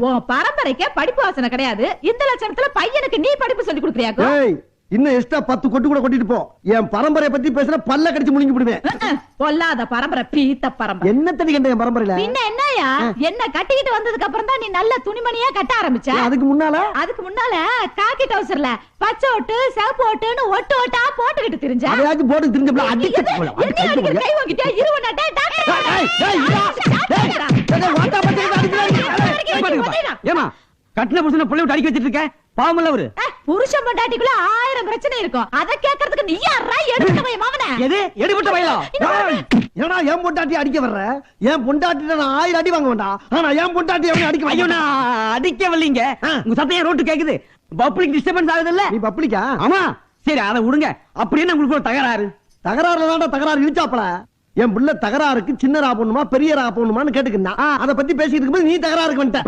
உன் பரம்பரைக்கே படிப்பு வாசனை கிடையாது இந்த லட்சணத்துல பையனுக்கு நீ படிப்பு சொல்லி கொடுக்குறியாக்கோ ஏய் இன்னும் எக்ஸ்ட்ரா பத்து கொட்டு கூட கொட்டிட்டு போ என் பரம்பரைய பத்தி பேசுற பல்ல கடிச்சு முழுங்கி விடுவேன் பொல்லாத பரம்பரை பீத்த பரம்பரை என்ன தண்ணி கண்ட என் பரம்பரையில பின்ன என்னயா என்ன கட்டிக்கிட்டு வந்ததுக்கு அப்புறம் தான் நீ நல்ல துணிமணியா கட்ட ஆரம்பிச்ச அதுக்கு முன்னால அதுக்கு முன்னால காக்கி டவுசர்ல பச்சை ஒட்டு சிவப்பு ஒட்டுன்னு ஒட்டு ஒட்டா போட்டுக்கிட்டு திரிஞ்ச அதையாச்சும் போட்டு தெரிஞ்ச அடிக்க என்ன அடிக்கிற கை வாங்கிட்டியா இருவ நட்டே அடிக்கிறாங்க. ஏமா கட்டின புருஷனை புள்ளை விட்டு அடிக்க வச்சிட்டு இருக்க? பாவமல்ல அவரு. புருஷன் பொண்டாட்டிக்குள்ள ஆயிரம் பிரச்சனை இருக்கும். அத கேக்குறதுக்கு நீ யாரா எடுத்த போய் மாமன. எது? எடுபட்ட வயலா ஏய், ஏன்னா என் பொண்டாட்டி அடிக்க வர்ற? என் பொண்டாட்டி நான் ஆயிரம் அடி வாங்க வேண்டாம். ஆனா என் பொண்டாட்டி அவனை அடிக்க ஐயோ நான் அடிக்கவில்லைங்க. உங்க சத்தம் ரோட்டு கேக்குது? பப்ளிக் டிஸ்டர்பன்ஸ் ஆகுது இல்ல நீ பப்ளிக்கா? ஆமா. சரி அதை விடுங்க. அப்படின்னு உங்களுக்கு ஒரு தகராறு? தகராறுல தகராறு இழுச்சாப்பல என் புள்ள தகராறுக்கு சின்னரா போடணுமா பெரியரா போடணுமான்னு கேட்டுக்கிட்டான் அதை பத்தி பேசிட்டு இருக்கும்போது நீ தகராறுக்கு வந்துட்ட.